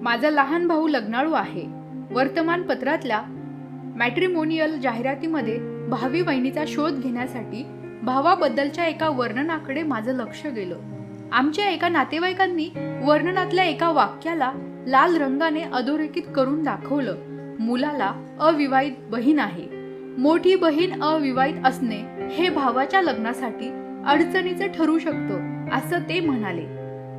माझा लहान भाऊ लग्नाळू आहे. वर्तमानपत्रातल्या मॅट्रिमोनियल जाहिरातीमध्ये भावी वहिनीचा शोध घेण्यासाठी भावाबद्दलच्या एका वर्णनाकडे माझं लक्ष गेलं. आमच्या एका नातेवाईकांनी वर्णनातल्या एका वाक्याला लाल रंगाने अधोरेखित करून दाखवलं. मुलाला अविवाहित बहीण आहे. मोठी बहीण अविवाहित असणे हे भावाच्या लग्नासाठी अडचणीचं ठरू शकतं असं ते म्हणाले.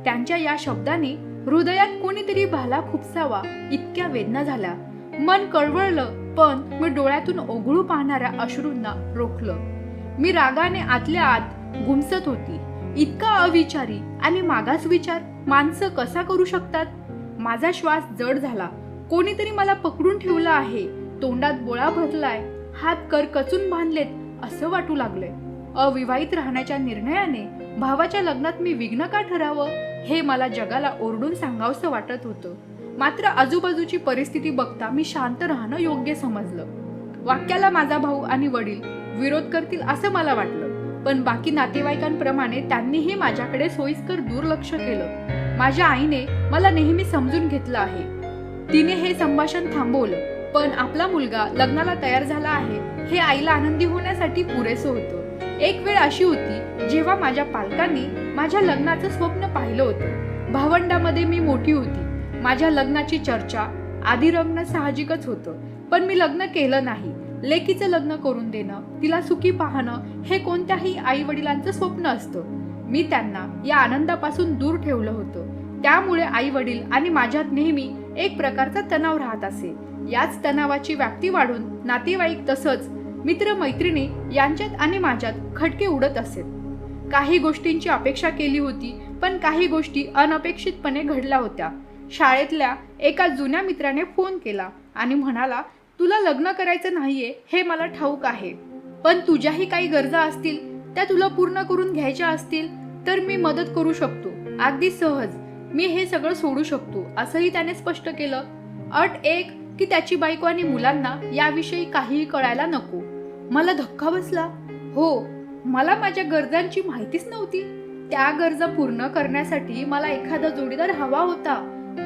त्यांच्या या शब्दाने हृदयात कोणीतरी भाला खुपसावा इतक्या वेदना झाल्या. मन कळवळलं पण मी डोळ्यातून ओघळू पाहणाऱ्या अश्रूंना रोखलं. मी रागाने आतल्या आत घुमसत होती. इतका अविचारी आणि मागास विचार माणसं कसा करू शकतात? माझा श्वास जड झाला. कोणीतरी मला पकडून ठेवलं आहे. तोंडात बोळा भरलाय. हात कर कचून बांधलेत असं वाटू लागलंय. अविवाहित राहण्याच्या निर्णयाने भावाच्या लग्नात मी विघ्न का ठरावं हे मला जगाला ओरडून सांगावंसं वाटत होतं. मात्र आजूबाजूची परिस्थिती बघता मी शांत राहणं योग्य समजलं. वाक्याला माझा भाऊ आणि वडील विरोध करतील असं मला वाटलं. पण बाकी नातेवाईकांप्रमाणे त्यांनीही माझ्याकडे सोयीस्कर दुर्लक्ष केलं. माझ्या आईने मला नेहमी समजून घेतलं आहे. तिने हे संभाषण थांबवलं. पण आपला मुलगा लग्नाला तयार झाला आहे हे आईला आनंदी होण्यासाठी पुरेसं होतं. एक वेळ अशी होती जेव्हा माझ्या पालकांनी माझ्या लग्नाचं स्वप्न पाहिलं होतं. भावंडामध्ये मी मोठी होती. माझ्या लग्नाची चर्चा आधी रंगणं साहजिकच होतं. पण मी लग्न केलं नाही. लेकीचं लग्न करून देणं तिला सुखी पाहणं हे कोणत्याही आई वडिलांचं स्वप्न असतं. मी त्यांना या आनंदापासून दूर ठेवलं होतं. त्यामुळे आई वडील आणि माझ्यात नेहमी एक प्रकारचा तणाव राहत असे. याच तणावाची व्याप्ती वाढून नातेवाईक तसंच मित्र मैत्रिणी यांच्यात आणि माझ्यात खटके उडत असेल. काही गोष्टींची अपेक्षा केली होती पण काही गोष्टी अनपेक्षितपणे घडल्या होत्या. शाळेतल्या एका जुन्या मित्राने फोन केला आणि म्हणाला तुला लग्न करायचं नाहीये हे मला ठाऊक आहे. पण तुझ्याही काही गरजा असतील त्या तुला पूर्ण करून घ्यायच्या असतील तर मी मदत करू शकतो. अगदी सहज. मी हे सगळं सोडू शकतो. असंही त्याने स्पष्ट केलं. अट एक की त्याची बायको आणि मुलांना याविषयी काहीही कळायला नको. मला धक्का बसला. हो मला माझ्या गरजांची माहितीच नव्हती. त्या गरजा पूर्ण करण्यासाठी मला एखादा जोडीदार हवा होता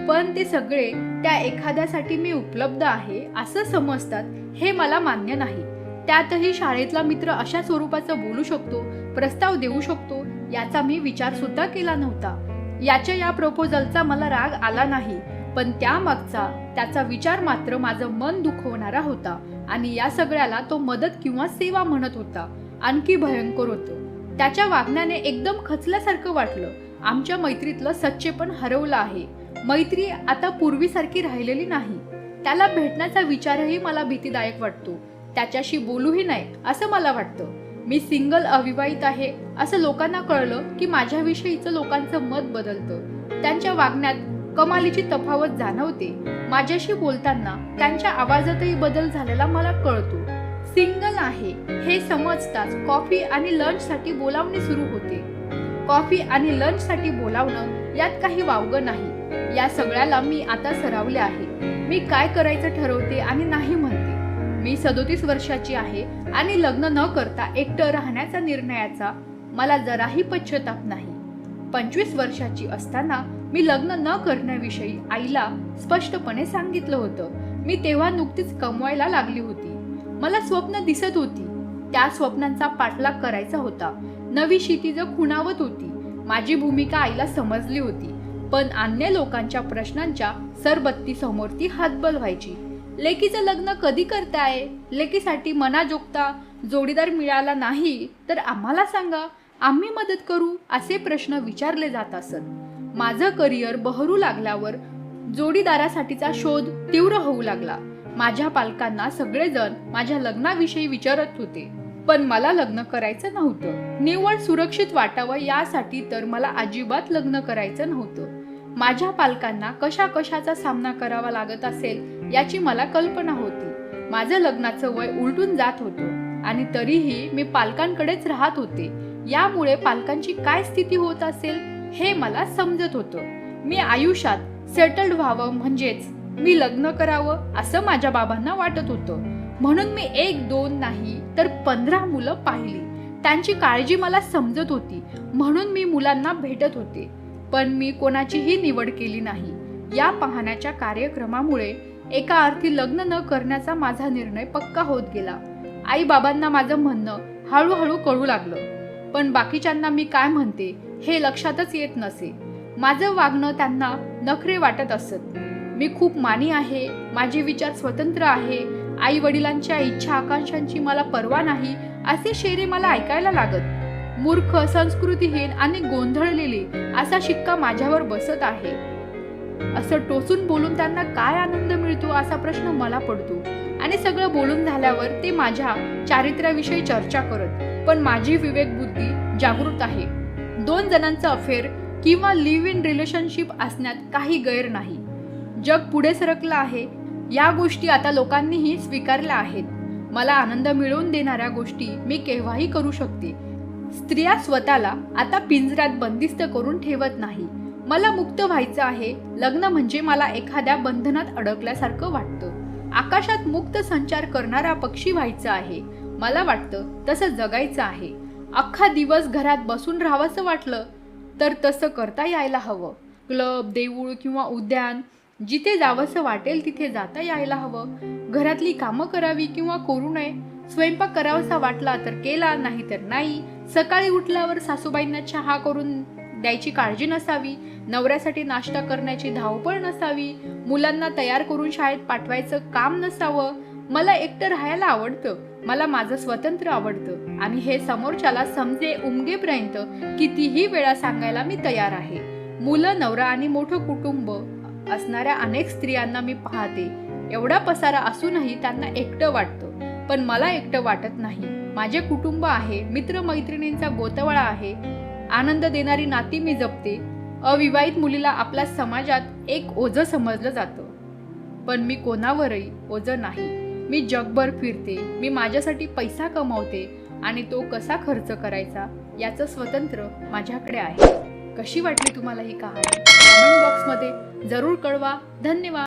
पण ते सगळे त्या एखाद्यासाठी मी उपलब्ध आहे असं समजतात हे मला मान्य नाही. त्यातही शाळेतला मित्र अशा स्वरूपाचं बोलू शकतो प्रस्ताव देऊ शकतो याचा मी विचार सुद्धा केला नव्हता. याच्या या प्रपोजलचा मला राग आला नाही. पण त्यामागचा त्याचा विचार मात्र माझं मन दुखवणारा होता आणि या सगळ्याला तो मदत किंवा सेवा म्हणत होता. आणखी भयंकर होतं. त्याच्या वागण्याने एकदम खचल्यासारखं वाटलं. आमच्या मैत्रीतलं सच्चेपण हरवलं आहे. मैत्री आता पूर्वीसारखी राहिलेली नाही. त्याला भेटण्याचा विचारही मला भीतीदायक वाटतो. त्याच्याशी बोलूही नाही असं मला वाटतं. मी सिंगल अविवाहित आहे असं लोकांना कळलं की माझ्याविषयीचं लोकांचं मत बदलतं. त्यांच्या वागण्यात कमालीची तफावत जाणवते. माझ्याशी बोलताना त्यांच्या आवाजातही बदल झालेला मला कळतो. सिंगल आहे. हे समजताच कॉफी आणि लंच साठी बोलावणे सुरू होते. कॉफी आणि लंच साठी बोलावणं यात काही वावगं नाही. या सगळ्याला मी आता सरावले आहे. मी काय करायचं ठरवते आणि नाही म्हणते. मी सदोतीस वर्षाची आहे आणि लग्न न करता एकटं राहण्याचा निर्णयाचा मला जराही पश्चाताप नाही. पंचवीस वर्षाची असताना मी लग्न न करण्याविषयी आईला स्पष्टपणे सांगितलं होतं. मी तेव्हा नुकतीच कमवायला लागली होती. मला स्वप्न दिसत होती. त्या स्वप्नांचा पाठलाग करायचा होता. नवी क्षितिज खुणावत होती. माझी भूमिका आईला समजली होती. पण अन्य लोकांच्या प्रश्नांच्या सरबत्ती समोर ती हातबल व्हायची. लेकीचं लग्न कधी करताय? लेकीसाठी मनाजोगता जोडीदार मिळाला नाही तर आम्हाला सांगा. आम्ही मदत करू? असे प्रश्न विचारले जात असत. माझं करिअर बहरू लागल्यावर जोडीदारासाठीचा शोध तीव्र होऊ लागला. माझ्या पालकांना सगळेजण माझ्या लग्नाविषयी विचारत होते पण मला लग्न करायचं नव्हतं. निव्वळ सुरक्षित वाटावं यासाठी तर मला अजिबात लग्न करायचं नव्हतं. माझ्या पालकांना कशा कशाचा सामना करावा लागत असेल याची मला कल्पना होती. माझं लग्नाचं वय उलटून जात होतं आणि तरीही मी पालकांकडेच राहत होते. यामुळे पालकांची काय स्थिती होत असेल? हे मला समजत होतं. मी आयुष्यात सेटल्ड व्हावं म्हणजेच मी लग्न करावं असं माझ्या बाबांना वाटत होतं. म्हणून मी एक दोन नाही तर पंधरा मुलं पाहिली. त्यांची काळजी मला समजत होती. म्हणून मी मुलांना भेटत होते. पण मी कोणाचीही निवड केली नाही. या पाहण्याच्या कार्यक्रमामुळे एका अर्थी लग्न न करण्याचा माझा निर्णय पक्का होत गेला. आई बाबांना माझं म्हणणं हळूहळू कळू लागलं. पण बाकीच्यांना मी काय म्हणते? हे लक्षातच येत नसे. माझं वागणं त्यांना नखरे वाटत असत. मी खूप मानी आहे माझे विचार स्वतंत्र आहे आई वडिलांच्या इच्छा आकांक्षांची मला पर्वा नाही असे शेरे मला ऐकायला लागत. मूर्ख संस्कृतीहीन आणि गोंधळलेली असा शिक्का माझ्यावर बसत आहे. असं टोचून बोलून त्यांना काय आनंद मिळतो असा प्रश्न मला पडतो. आणि सगळं बोलून झाल्यावर ते माझ्या चारित्र्याविषयी चर्चा करत पण माझी विवेक बुद्धी जागृत आहे. दोन जणांचं अफेअर किंवा लिव्ह इन रिलेशनशिप असण्यात काही गैर नाही. जग पुढे सरकलं आहे या गोष्टी आता लोकांनीही स्वीकारल्या आहेत. मला आनंद मिळवून देणाऱ्या गोष्टी मी केव्हाही करू शकते. स्त्रिया स्वतःला आता पिंजऱ्यात बंदिस्त करून ठेवत नाही. मला मुक्त व्हायचं आहे लग्न म्हणजे मला एखाद्या बंधनात अडकल्यासारखं वाटतं. आकाशात मुक्त संचार करणारा पक्षी व्हायचं आहे. मला वाटतं तसं जगायचं आहे. अख्खा दिवस घरात बसून राहावंसं वाटलं तर तसं करता यायला हवं. क्लब देऊळ किंवा उद्यान जिथे जावंसं वाटेल तिथे जाता यायला हवं. घरातली कामं करावी किंवा करू नये स्वयंपाक करावासा वाटला तर केला नाही तर नाही. सकाळी उठल्यावर सासूबाईंना चहा करून द्यायची काळजी नसावी. नवऱ्यासाठी नाश्ता करण्याची धावपळ नसावी. मुलांना तयार करून शाळेत पाठवायचं काम नसावं. मला एकटं राहायला आवडतं. मला माझं स्वतंत्र आवडतं. आणि हे समोरच्याला समजे उमगेपर्यंत कितीही वेळा सांगायला मी तयार आहे. मुलं नवरा आणि मोठं कुटुंब असणाऱ्या अनेक स्त्रियांना मी पाहते. एवढा पसारा असूनही त्यांना एकटं वाटतं. पण मला एकटं वाटत नाही. माझे कुटुंब आहे मित्रमैत्रिणींचा गोतवळा आहे. आनंद देणारी नाती मी जपते. अविवाहित मुलीला आपल्या समाजात एक ओझं समजलं जातं. पण मी कोणावरही ओझं नाही. मी जगभर फिरते मी माझ्यासाठी पैसा कमावते आणि तो कसा खर्च करायचा याचं स्वतंत्र माझ्याकडे आहे. कशी वाटली तुम्हाला ही कहाणी? कमेंट बॉक्समध्ये जरूर कळवा. धन्यवाद.